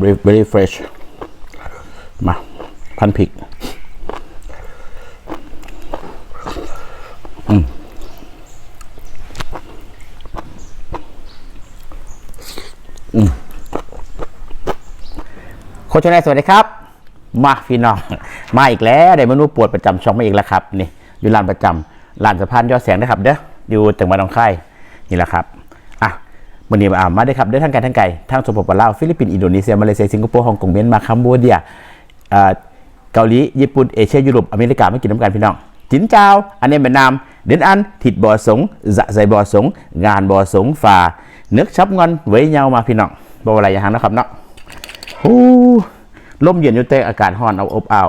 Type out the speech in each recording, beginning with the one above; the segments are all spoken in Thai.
very very fresh มา พันพริกโคชนายสวัสดีครับ มาพี่น้อง มาอีกแล้ว ได้เมนูปวดประจำช่องมาอีกแล้วครับ นี่ อยู่ร้านประจำ ร้านสะพานยอดแสงนะครับเด้ออยู่จังหวัดหนองคายนี่แหละครับอะวันนี้มาอ่ามาได้ครับเด้ทั้งไกลทั้งไกลทั้งสปปลาวฟิลิปปินส์อินโดนีเซียมาเลเซียสิงคโปร์ฮ่องกงเมียนมาคัมบูเดียเกาหลีญี่ปุ่นเอเชียยุโรปอเมริกาไม่กินน้ำกันพี่น้องจินเจ้าอันนี้เป็นนามเดินอันถิดบ่อสง dạ dày bò súng งานบ่อสงฝ่านึกชับเงินไว้เงามาพี่น้องบ่อะไรอย่างนั้นนะครับเนาะโอ้ลมเย็นอยู่แต่อากาศร้อนเอาอบอ้าว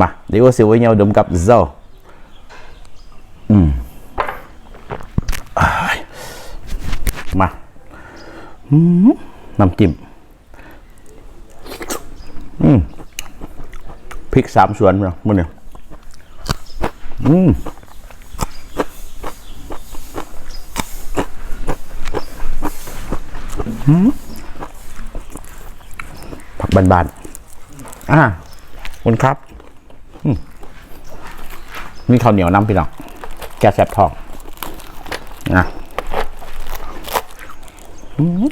มาเดี๋ยวสิไว้เงาดมกับโซ อืมายมาน้ำจิ้มอืมพริกสามส่วนเนาะมันเนี่ยอืมผักบานๆอ่าคุณครับอืมมีข้าวเหนียวน้ำพี่น้อง กแซ่บทองนะอืม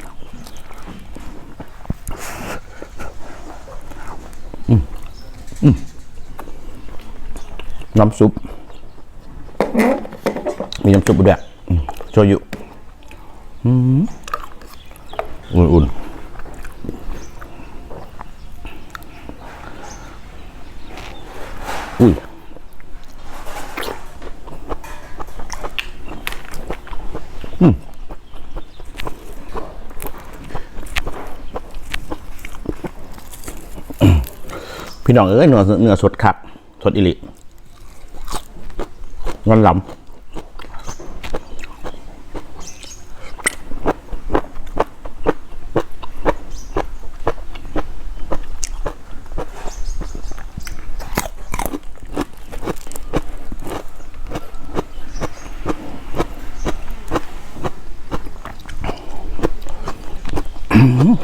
อืมน้ำซุป มีน้ำซุปด้วยอืมโชยุ อุ่นๆ พี่น้องเอ้ยเนื้อเนื้อสดคักสดอิลิงอนหลำ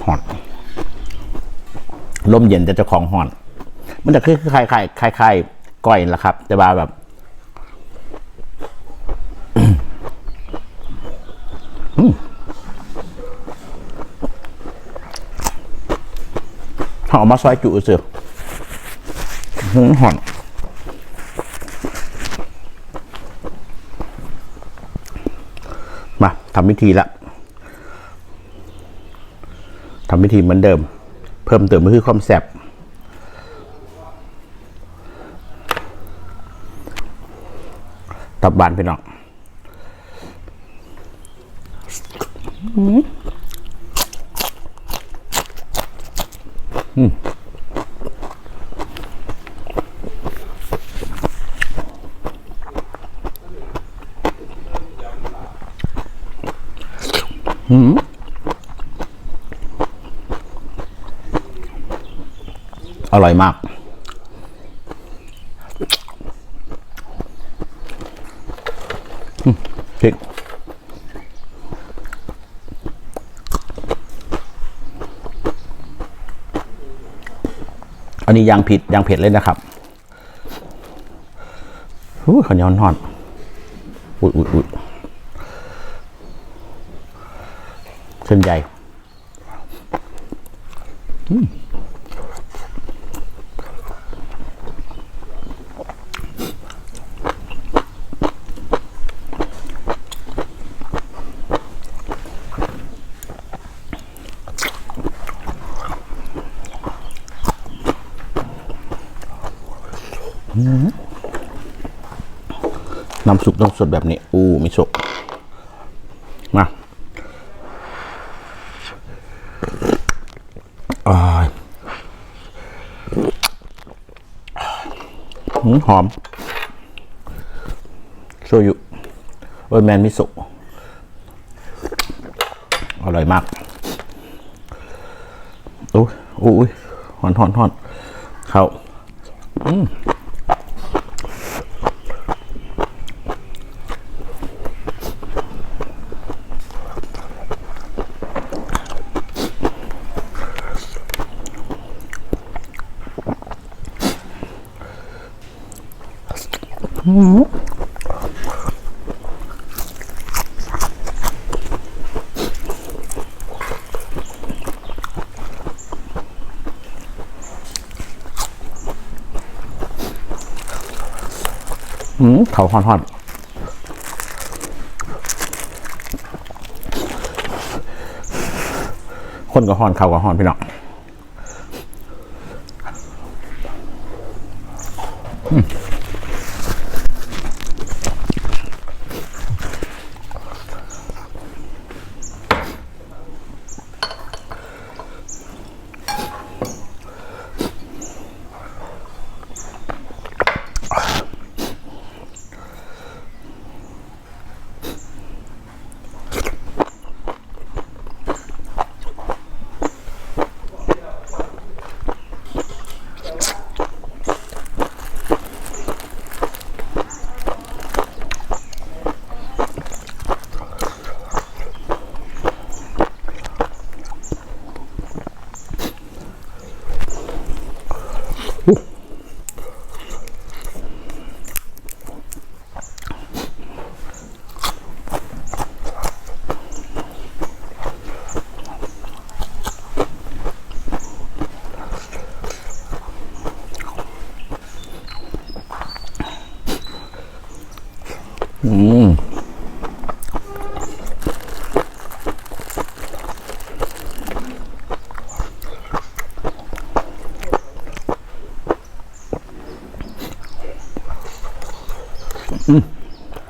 หอน ลมเย็นแต่เจ้าของหอน มันจะคือคล้ายๆคล้ายๆคล้ายๆก้อยนั่นแหละครับ แต่ว่าแบบเขาเอามาซอยจุเสือหืมหอนมาทำพิธีละทำพิธีเหมือนเดิม เพิ่มเติมก็คือความแสบ ตับบานพี่น้องอร่อยมาก อืม พริกอันนี้ยางผิดยางเผ็ดเลยนะครับอู้ข้าวเหนียวหอนๆอุ้ยอุ้ยอุ้ยเส้นใหญ่ น้ำซุปต้องสดแบบนี้ อู้มิโซะมาอ่ายหืมหอม โชยุเออแมนมิโซะอร่อยมากโอ้ยโอ้ยหอนหอนหอนเข้า อืมเขาหอนหอนคนก็หอนเขาก็หอนพี่น้อง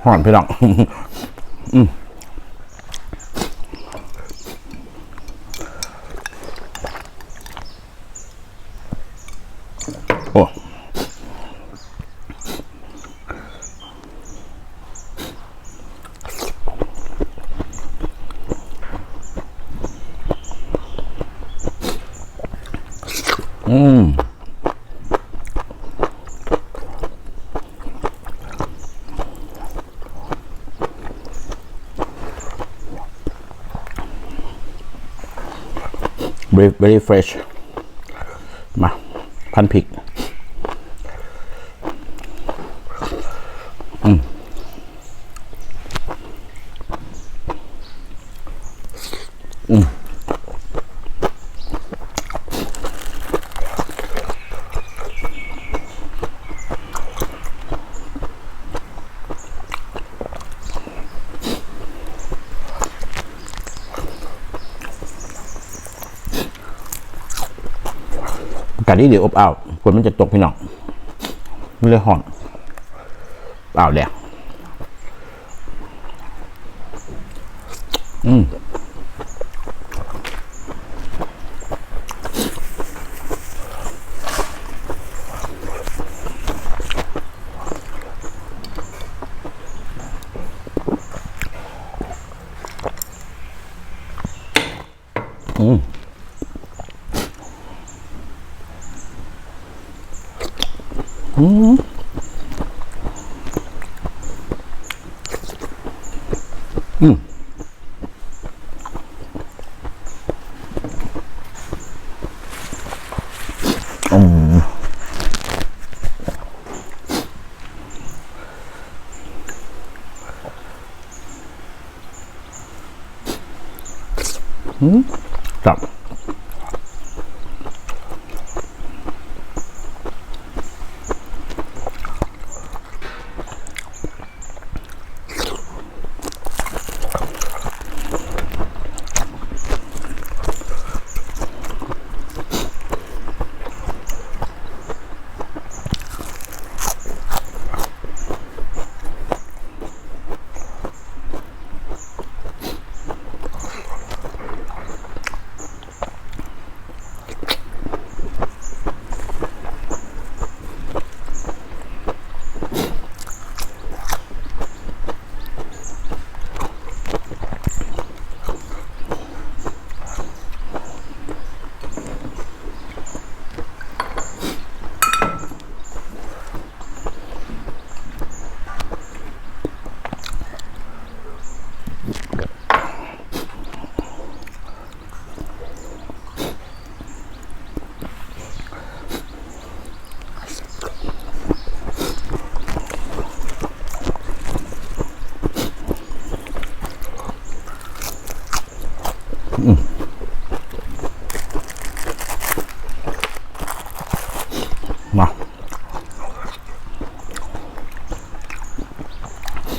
หอนพี่น้องอืมโอ้อืม very fresh มาพันผิก นี่เดี๋ยวอบอ้าวฝนมันจะตกพี่น้องมันเลยห่อนอ้าวแล้วอืม อืม อืมอืมอื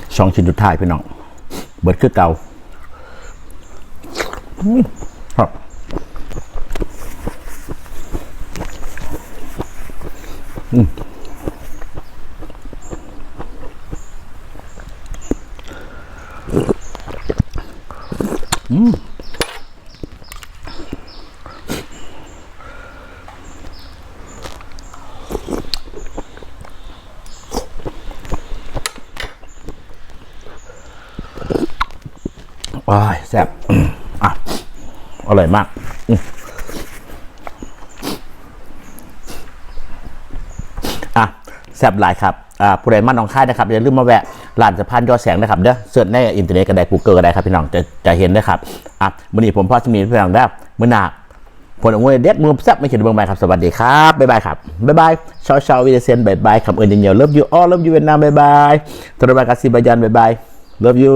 มครับช่องชิ้นสุดท้ายพี่น้อง เบิดคือเก่าครับ ว้ายแซ่บอะอร่อยมากอะแซ่บหลายครับอ่าผู้ใดมาหนองค่ายนะครับอย่าลืมมาแวะร้านสะพานยอดแสงนะครับเด้อเสิร์ชในอินเทอร์เน็ตก็ได้ Google ก็ได้ครับพี่น้องจะจะเห็นนะครับอะมื้อนี้ผมพ่อสมีพี่น้องได้มื้อหน้าผลองวยเด็ดมือแซ่บไม่เขียนเบิ่งใหม่ครับ สวัสดีครับ บ๊ายบายครับ บ๊ายบายชาวชาววิเดเซนบ๊ายบายคำเอิญเดียวๆ love you all love you เวียดนามบ๊ายบายตระบากาซิบายันบ๊ายบาย love you